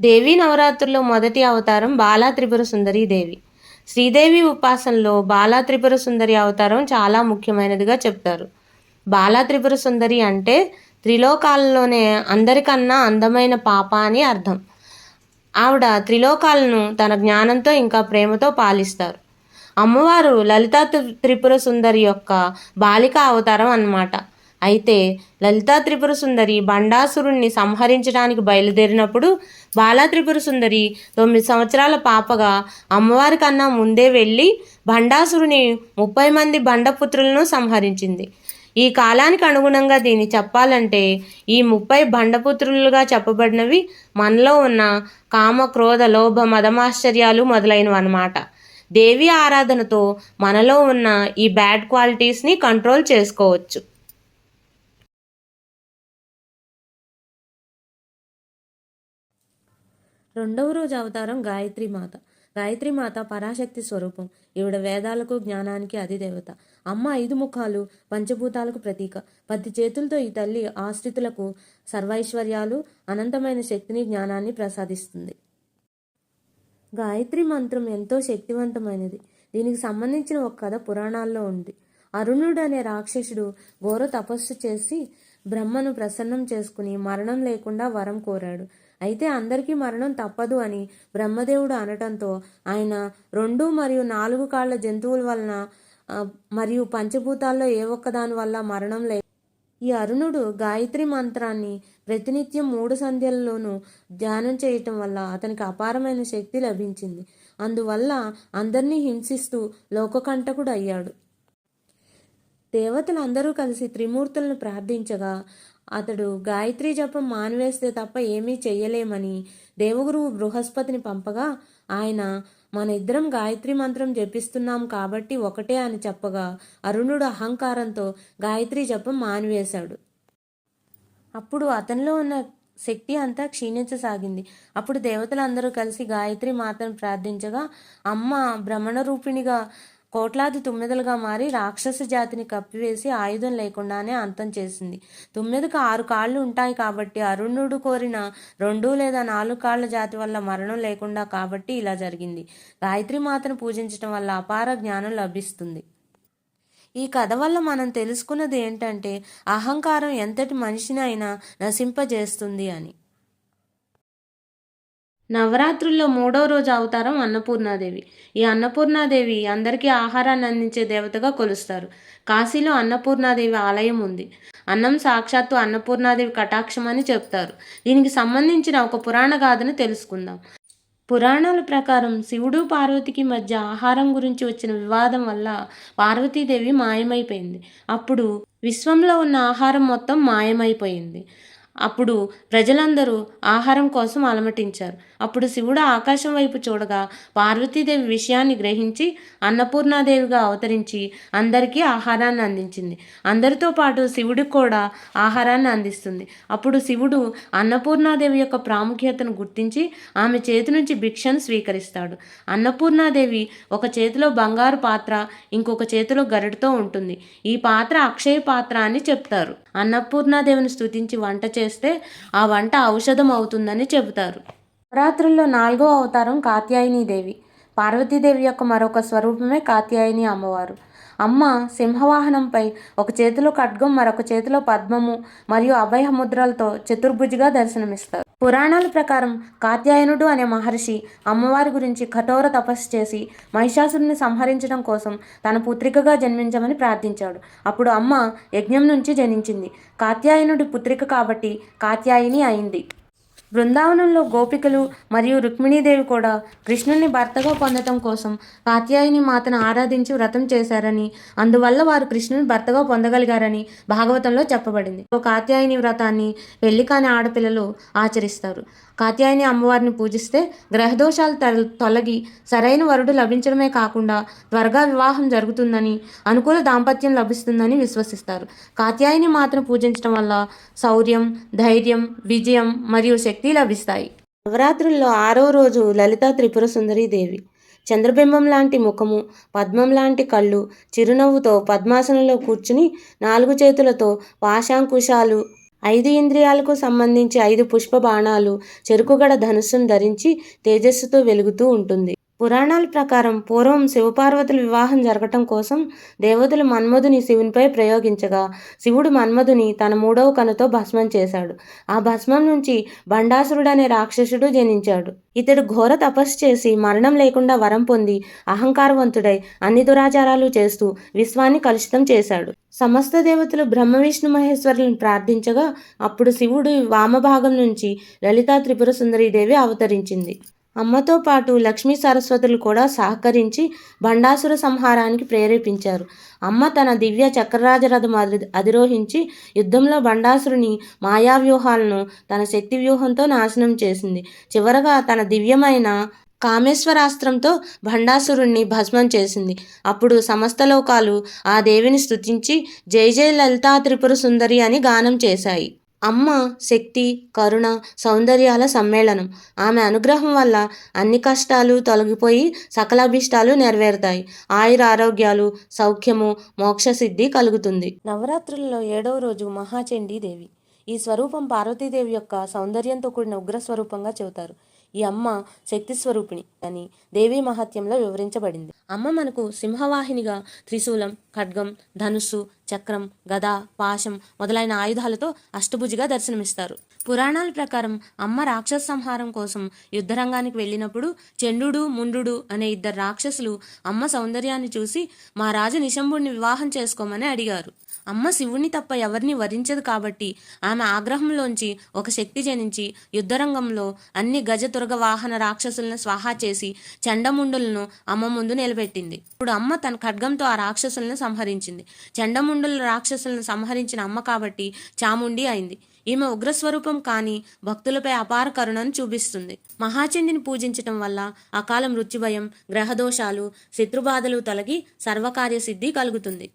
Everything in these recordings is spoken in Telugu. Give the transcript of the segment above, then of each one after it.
దేవీ నవరాత్రుల్లో మొదటి అవతారం బాలా త్రిపుర సుందరి దేవి. శ్రీదేవి ఉపాసనలో బాలా త్రిపుర సుందరి అవతారం చాలా ముఖ్యమైనదిగా చెప్తారు. బాలా త్రిపుర సుందరి అంటే త్రిలోకాలలోనే అందరికన్నా అందమైన పాప అని అర్థం. ఆవిడ త్రిలోకాలను తన జ్ఞానంతో ఇంకా ప్రేమతో పాలిస్తారు. అమ్మవారు లలితా త్రి- త్రిపుర సుందరి యొక్క బాలిక అవతారం అన్నమాట. అయితే లలితా త్రిపుర సుందరి బండాసురుణ్ణి సంహరించడానికి బయలుదేరినప్పుడు బాలా త్రిపుర సుందరి తొమ్మిది సంవత్సరాల పాపగా అమ్మవారి కన్నా ముందే వెళ్ళి బండాసురుని ముప్పై మంది బండపుత్రులను సంహరించింది. ఈ కాలానికి అనుగుణంగా దీన్ని చెప్పాలంటే ఈ ముప్పై బండపుత్రులుగా చెప్పబడినవి మనలో ఉన్న కామ క్రోధ లోభ మదమాశ్చర్యాలు మొదలైనవి అన్నమాట. దేవి ఆరాధనతో మనలో ఉన్న ఈ బ్యాడ్ క్వాలిటీస్ని కంట్రోల్ చేసుకోవచ్చు. రెండవ రోజు అవతారం గాయత్రి మాత. గాయత్రి మాత పరాశక్తి స్వరూపం. ఈవిడ వేదాలకు జ్ఞానానికి అధిదేవత. అమ్మ ఐదు ముఖాలు పంచభూతాలకు ప్రతీక. పది చేతులతో ఈ తల్లి ఆశ్రితులకు సర్వైశ్వర్యాలు అనంతమైన శక్తిని జ్ఞానాన్ని ప్రసాదిస్తుంది. గాయత్రి మంత్రం ఎంతో శక్తివంతమైనది. దీనికి సంబంధించిన ఒక కథ పురాణాల్లో ఉంది. అరుణుడు అనే రాక్షసుడు ఘోర తపస్సు చేసి బ్రహ్మను ప్రసన్నం చేసుకుని మరణం లేకుండా వరం కోరాడు. అయితే అందరికీ మరణం తప్పదు అని బ్రహ్మదేవుడు అనటంతో ఆయన రెండు మరియు నాలుగు కాళ్ళ జంతువుల వలన మరియు పంచభూతాల్లో ఏ ఒక్కదాని వల్ల మరణం లే ఈ అరుణుడు గాయత్రి మంత్రాన్ని ప్రతినిత్యం మూడు సంధ్యలలోనూ ధ్యానం చేయటం వల్ల అతనికి అపారమైన శక్తి లభించింది. అందువల్ల అందరినీ హింసిస్తూ లోకకంటకుడు అయ్యాడు దేవతలందరూ కలిసి త్రిమూర్తులను ప్రార్థించగా అతడు గాయత్రి జపం మానివేస్తే తప్ప ఏమీ చెయ్యలేమని దేవగురువు బృహస్పతిని పంపగా ఆయన మన ఇద్దరం గాయత్రి మంత్రం జపిస్తున్నాం కాబట్టి ఒకటే అని చెప్పగా అరుణుడు అహంకారంతో గాయత్రి జపం మానివేశాడు. అప్పుడు అతనిలో ఉన్న శక్తి అంతా క్షీణించసాగింది. అప్పుడు దేవతలందరూ కలిసి గాయత్రి మాతను ప్రార్థించగా అమ్మ భ్రమణ రూపిణిగా కోట్లాది తుమ్మెదలుగా మారి రాక్షస జాతిని కప్పివేసి ఆయుధం లేకుండానే అంతం చేసింది. తుమ్మెదకు ఆరు కాళ్ళు ఉంటాయి కాబట్టి అరుణుడు కోరిన రెండు లేదా నాలుగు కాళ్ళ జాతి వల్ల మరణం లేకుండా కాబట్టి ఇలా జరిగింది. గాయత్రి మాతను పూజించడం వల్ల అపార జ్ఞానం లభిస్తుంది. ఈ కథ వల్ల మనం తెలుసుకున్నది ఏంటంటే అహంకారం ఎంతటి మనిషిని అయినా నశింపజేస్తుంది అని. నవరాత్రుల్లో మూడో రోజు అవతారం అన్నపూర్ణాదేవి. ఈ అన్నపూర్ణాదేవి అందరికీ ఆహారాన్ని అందించే దేవతగా కొలుస్తారు. కాశీలో అన్నపూర్ణాదేవి ఆలయం ఉంది. అన్నం సాక్షాత్తు అన్నపూర్ణాదేవి కటాక్షం అని చెప్తారు. దీనికి సంబంధించిన ఒక పురాణ గాథను తెలుసుకుందాం. పురాణాల ప్రకారం శివుడు పార్వతికి మధ్య ఆహారం గురించి వచ్చిన వివాదం వల్ల పార్వతీదేవి మాయమైపోయింది. అప్పుడు విశ్వంలో ఉన్న ఆహారం మొత్తం మాయమైపోయింది. అప్పుడు ప్రజలందరూ ఆహారం కోసం అలమటించారు అప్పుడు శివుడు ఆకాశం వైపు చూడగా పార్వతీదేవి విషయాన్ని గ్రహించి అన్నపూర్ణాదేవిగా అవతరించి అందరికీ ఆహారాన్ని అందించింది. అందరితో పాటు శివుడికి కూడా ఆహారాన్ని అందిస్తుంది. అప్పుడు శివుడు అన్నపూర్ణాదేవి యొక్క ప్రాముఖ్యతను గుర్తించి ఆమె చేతి నుంచి భిక్షను స్వీకరిస్తాడు. అన్నపూర్ణాదేవి ఒక చేతిలో బంగారు పాత్ర ఇంకొక చేతిలో గరిటతో ఉంటుంది. ఈ పాత్ర అక్షయ పాత్ర అని చెప్తారు. అన్నపూర్ణాదేవిని స్థుతించి వంట చేస్తే ఆ వంట ఔషధం అవుతుందని చెబుతారు. నవరాత్రుల్లో నాలుగో అవతారం కాత్యాయని దేవి. పార్వతీదేవి యొక్క మరొక స్వరూపమే కాత్యాయని అమ్మవారు. అమ్మ సింహవాహనంపై ఒక చేతిలో ఖడ్గం మరొక చేతిలో పద్మము మరియు అభయ ముద్రలతో చతుర్భుజిగా దర్శనమిస్తారు. పురాణాల ప్రకారం కాత్యాయనుడు అనే మహర్షి అమ్మవారి గురించి కఠోర తపస్సు చేసి మహిషాసురుని సంహరించడం కోసం తన పుత్రికగా జన్మించమని ప్రార్థించాడు. అప్పుడు అమ్మ యజ్ఞం నుంచి జనించింది. కాత్యాయనుడి పుత్రిక కాబట్టి కాత్యాయిని అయింది. బృందావనంలో గోపికలు మరియు రుక్మిణీదేవి కూడా కృష్ణుని భర్తగా పొందటం కోసం కాత్యాయని మాతను ఆరాధించి వ్రతం చేశారని అందువల్ల వారు కృష్ణుని భర్తగా పొందగలిగారని భాగవతంలో చెప్పబడింది. ఓ కాత్యాయని వ్రతాన్ని పెళ్ళి కాని ఆడపిల్లలు ఆచరిస్తారు. కాత్యాయని అమ్మవారిని పూజిస్తే గ్రహదోషాలు తొల- తొలగి సరైన వరుడు లభించడమే కాకుండా త్వరగా వివాహం జరుగుతుందని అనుకూల దాంపత్యం లభిస్తుందని విశ్వసిస్తారు. కాత్యాయని మాత్రం పూజించడం వల్ల శౌర్యం ధైర్యం విజయం మరియు శక్తి లభిస్తాయి. నవరాత్రుల్లో ఆరో రోజు లలిత త్రిపుర సుందరి దేవి. చంద్రబింబం లాంటి ముఖము పద్మం లాంటి కళ్ళు చిరునవ్వుతో పద్మాసనంలో కూర్చుని నాలుగు చేతులతో పాశాంకుశాలు ఐదు ఇంద్రియాలకు సంబంధించి ఐదు పుష్ప బాణాలు చెరుకుగడ ధనుస్సును ధరించి తేజస్సుతో వెలుగుతూ ఉంటుంది. పురాణాల ప్రకారం పూర్వం శివపార్వతుల వివాహం జరగటం కోసం దేవతలు మన్మధుని శివునిపై ప్రయోగించగా శివుడు మన్మధుని తన మూడవ కనుతో భస్మం చేశాడు. ఆ భస్మం నుంచి బండాసురుడు అనే రాక్షసుడు జనించాడు. ఇతడు ఘోర తపస్సు చేసి మరణం లేకుండా వరం పొంది అహంకారవంతుడై అన్ని దురాచారాలు చేస్తూ విశ్వాన్ని కలుషితం చేశాడు. సమస్త దేవతలు బ్రహ్మ విష్ణు మహేశ్వరులను ప్రార్థించగా అప్పుడు శివుడు వామభాగం నుంచి లలితా త్రిపుర సుందరీదేవి అవతరించింది. అమ్మతో పాటు లక్ష్మీ సరస్వతులు కూడా సహకరించి బండాసుర సంహారానికి ప్రేరేపించారు. అమ్మ తన దివ్య చక్రరాజరథం అధి అధిరోహించి యుద్ధంలో బండాసురుని మాయావ్యూహాలను తన శక్తి వ్యూహంతో నాశనం చేసింది. చివరగా తన దివ్యమైన కామేశ్వరాస్త్రంతో భండాసురుణ్ణి భస్మం చేసింది. అప్పుడు సమస్త లోకాలు ఆ దేవిని స్తుతించి జై జయ లలితా త్రిపుర సుందరి అని గానం చేశాయి. అమ్మ శక్తి కరుణ సౌందర్యాల సమ్మేళనం. ఆమె అనుగ్రహం వల్ల అన్ని కష్టాలు తొలగిపోయి సకలాభిష్టాలు నెరవేరుతాయి. ఆయుర ఆరోగ్యాలు సౌఖ్యము మోక్షసిద్ధి కలుగుతుంది. నవరాత్రుల్లో ఏడవ రోజు మహాచండీ దేవి ఈ స్వరూపం పార్వతీదేవి యొక్క సౌందర్యంతో కూడిన ఉగ్ర స్వరూపంగా చెబుతారు. ఈ అమ్మ శక్తి స్వరూపిణి అని దేవీ మహత్యంలో వివరించబడింది. అమ్మ మనకు సింహవాహినిగా త్రిశూలం ఖడ్గం ధనుస్సు చక్రం గద పాశం మొదలైన ఆయుధాలతో అష్టభుజిగా దర్శనమిస్తారు. పురాణాల ప్రకారం అమ్మ రాక్షస సంహారం కోసం యుద్ధరంగానికి వెళ్ళినప్పుడు చండు ముండు అనే ఇద్దరు రాక్షసులు అమ్మ సౌందర్యాన్ని చూసి మా రాజు నిశంభుడిని వివాహం చేసుకోమని అడిగారు. అమ్మ శివుణ్ణి తప్ప ఎవరిని వరించదు కాబట్టి ఆమె ఆగ్రహంలోంచి ఒక శక్తి జనించి యుద్ధరంగంలో అన్ని గజతురగ వాహన రాక్షసులను స్వాహా చేసి చండముండులను అమ్మ ముందు నిలబెట్టింది. ఇప్పుడు అమ్మ తన ఖడ్గంతో ఆ రాక్షసులను సంహరించింది. చండముండుల రాక్షసులను సంహరించిన అమ్మ కాబట్టి చాముండి అయింది. ఈమె ఉగ్రస్వరూపం కానీ భక్తులపై అపార కరుణను చూపిస్తుంది. మహాచండిని పూజించటం వల్ల అకాల మృత్యుభయం గ్రహదోషాలు శత్రుబాధలు తొలగి సర్వకార్య సిద్ధి కలుగుతుంది.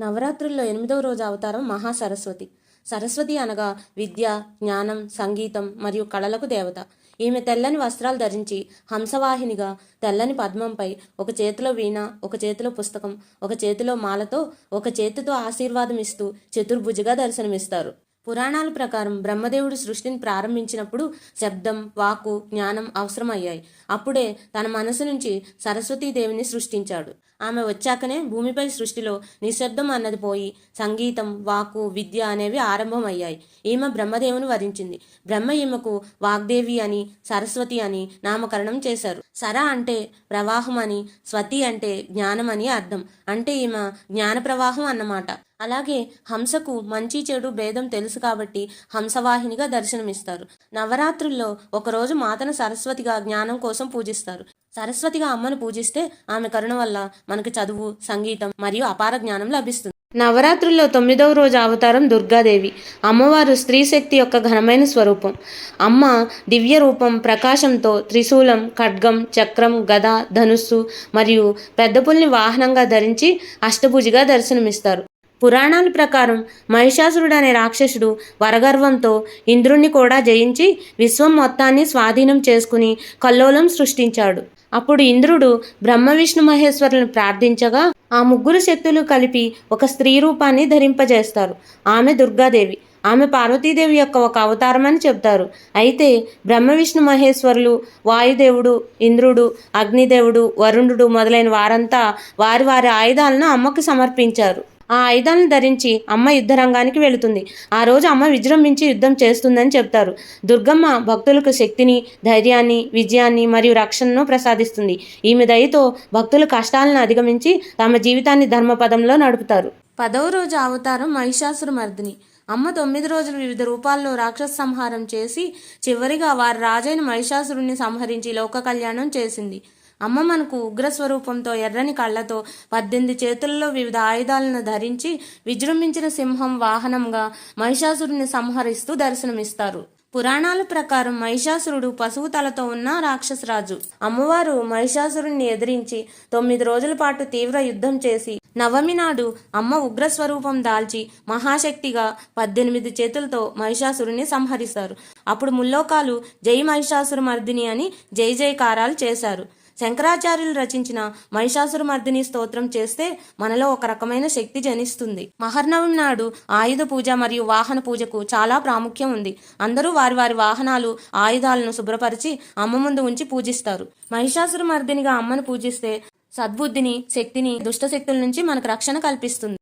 నవరాత్రుల్లో ఎనిమిదవ రోజు అవతారం మహాసరస్వతి. సరస్వతి అనగా విద్య జ్ఞానం సంగీతం మరియు కళలకు దేవత. ఈమె తెల్లని వస్త్రాలు ధరించి హంసవాహినిగా తెల్లని పద్మంపై ఒక చేతిలో వీణ ఒక చేతిలో పుస్తకం ఒక చేతిలో మాలతో ఒక చేతితో ఆశీర్వాదం ఇస్తూ చతుర్భుజిగా దర్శనమిస్తారు. పురాణాల ప్రకారం బ్రహ్మదేవుడు సృష్టిని ప్రారంభించినప్పుడు శబ్దం వాకు జ్ఞానం అవసరమయ్యాయి. అప్పుడే తన మనసు నుంచి సరస్వతీదేవిని సృష్టించాడు. ఆమె వచ్చాకనే భూమిపై సృష్టిలో నిశ్శబ్దం అన్నది పోయి సంగీతం వాకు విద్య అనేవి ఆరంభమయ్యాయి. ఈమె బ్రహ్మదేవుని వరించింది బ్రహ్మ ఈమెకు వాగ్దేవి అని సరస్వతి అని నామకరణం చేశారు. సర అంటే ప్రవాహం అని స్వతి అంటే జ్ఞానం అని అర్థం. అంటే ఈమె జ్ఞాన ప్రవాహం అన్నమాట. అలాగే హంసకు మంచి చెడు భేదం తెలుసు కాబట్టి హంసవాహినిగా దర్శనమిస్తారు. నవరాత్రుల్లో ఒకరోజు మాతను సరస్వతిగా జ్ఞానం కోసం పూజిస్తారు. సరస్వతిగా అమ్మను పూజిస్తే ఆమె కరుణ వల్ల మనకు చదువు సంగీతం మరియు అపార జ్ఞానం లభిస్తుంది. నవరాత్రుల్లో తొమ్మిదవ రోజు అవతారం దుర్గాదేవి. అమ్మవారు స్త్రీ శక్తి యొక్క ఘనమైన స్వరూపం. అమ్మ దివ్య రూపం ప్రకాశంతో త్రిశూలం ఖడ్గం చక్రం గద ధనుస్సు మరియు పెద్ద పుల్ని వాహనంగా ధరించి అష్టభుజిగా దర్శనమిస్తారు. పురాణాల ప్రకారం మహిషాసురుడు అనే రాక్షసుడు వరగర్వంతో ఇంద్రుణ్ణి కూడా జయించి విశ్వం మొత్తాన్ని స్వాధీనం చేసుకుని కల్లోలం సృష్టించాడు. అప్పుడు ఇంద్రుడు బ్రహ్మ విష్ణు మహేశ్వరులను ప్రార్థించగా ఆ ముగ్గురు శక్తులు కలిపి ఒక స్త్రీ రూపాన్ని ధరింపజేస్తారు. ఆమె దుర్గాదేవి. ఆమె పార్వతీదేవి యొక్క ఒక అవతారం అని చెప్తారు అయితే బ్రహ్మ విష్ణు మహేశ్వరులు వాయుదేవుడు ఇంద్రుడు అగ్నిదేవుడు వరుణుడు మొదలైన వారంతా వారి వారి ఆయుధాలను అమ్మకు సమర్పించారు. ఆ ఆయుధాలను ధరించి అమ్మ యుద్ధరంగానికి వెళుతుంది. ఆ రోజు అమ్మ విజృంభించి యుద్ధం చేస్తుందని చెప్తారు. దుర్గమ్మ భక్తులకు శక్తిని ధైర్యాన్ని విజయాన్ని మరియు రక్షణను ప్రసాదిస్తుంది. ఈమె దయతో భక్తులు కష్టాలను అధిగమించి తమ జీవితాన్ని ధర్మపదంలో నడుపుతారు. పదవ రోజు అవతారం మహిషాసుర మర్దిని. అమ్మ తొమ్మిది రోజులు వివిధ రూపాల్లో రాక్షస సంహారం చేసి చివరిగా వారి రాజైన మహిషాసురుణ్ణి సంహరించి లోక కళ్యాణం చేసింది. అమ్మ మనకు ఉగ్ర స్వరూపంతో ఎర్రని కళ్ళతో పద్దెనిమిది చేతుల్లో వివిధ ఆయుధాలను ధరించి విజృంభించిన సింహం వాహనంగా మహిషాసురుని సంహరిస్తూ దర్శనమిస్తారు. పురాణాల ప్రకారం మహిషాసురుడు పశువు తలతో ఉన్న రాక్షసరాజు. అమ్మవారు మహిషాసురుణ్ణి ఎదిరించి తొమ్మిది రోజుల పాటు తీవ్ర యుద్ధం చేసి నవమి నాడు అమ్మ ఉగ్ర స్వరూపం దాల్చి మహాశక్తిగా పద్దెనిమిది చేతులతో మహిషాసురుని సంహరిస్తారు. అప్పుడు ముల్లోకాలు జై మహిషాసుర మర్దిని అని జై జయకారాలు చేశారు. శంకరాచార్యులు రచించిన మహిషాసురమర్దిని స్తోత్రం చేస్తే మనలో ఒక రకమైన శక్తి జనిస్తుంది. మహర్నవమి నాడు ఆయుధ పూజ మరియు వాహన పూజకు చాలా ప్రాముఖ్యం ఉంది. అందరూ వారి వారి వాహనాలు ఆయుధాలను శుభ్రపరిచి అమ్మ ముందు ఉంచి పూజిస్తారు. మహిషాసురమర్దినిగా అమ్మను పూజిస్తే సద్బుద్ధిని శక్తిని దుష్టశక్తుల నుంచి మనకు రక్షణ కల్పిస్తుంది.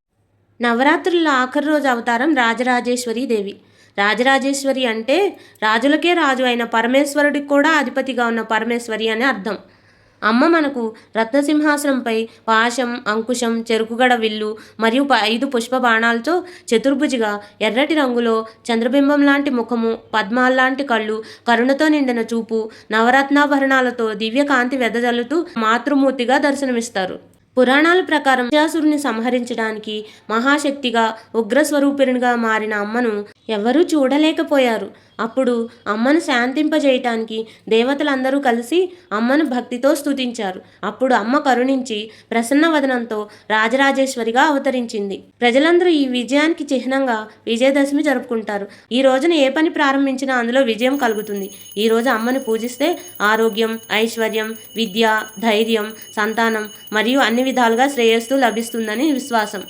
నవరాత్రుల ఆఖరి రోజు అవతారం రాజరాజేశ్వరి దేవి. రాజరాజేశ్వరి అంటే రాజులకే రాజు అయిన పరమేశ్వరుడికి కూడా అధిపతిగా ఉన్న పరమేశ్వరి అని అర్థం. అమ్మ మనకు రత్నసింహాసనంపై పాశం అంకుశం చెరుకుగడ విల్లు మరియు ప- ఐదు పుష్ప బాణాలతో చతుర్భుజిగా ఎర్రటి రంగులో చంద్రబింబం లాంటి ముఖము పద్మాల్లాంటి కళ్ళు కరుణతో నిండిన చూపు నవరత్నాభరణాలతో దివ్యకాంతి వెదజల్లుతూ మాతృమూర్తిగా దర్శనమిస్తారు. పురాణాల ప్రకారం మహిషాసురుని సంహరించడానికి మహాశక్తిగా ఉగ్రస్వరూపిణిగా మారిన అమ్మను ఎవరూ చూడలేకపోయారు. అప్పుడు అమ్మను శాంతింపజేయటానికి దేవతలందరూ కలిసి అమ్మను భక్తితో స్తుతించారు. అప్పుడు అమ్మ కరుణించి ప్రసన్న వదనంతో రాజరాజేశ్వరిగా అవతరించింది. ప్రజలందరూ ఈ విజయానికి చిహ్నంగా విజయదశమి జరుపుకుంటారు. ఈ రోజున ఏ పని ప్రారంభించినా అందులో విజయం కలుగుతుంది. ఈ రోజు అమ్మను పూజిస్తే ఆరోగ్యం ఐశ్వర్యం విద్య ధైర్యం సంతానం మరియు అన్ని విధాలుగా శ్రేయస్సు లభిస్తుందని విశ్వాసం.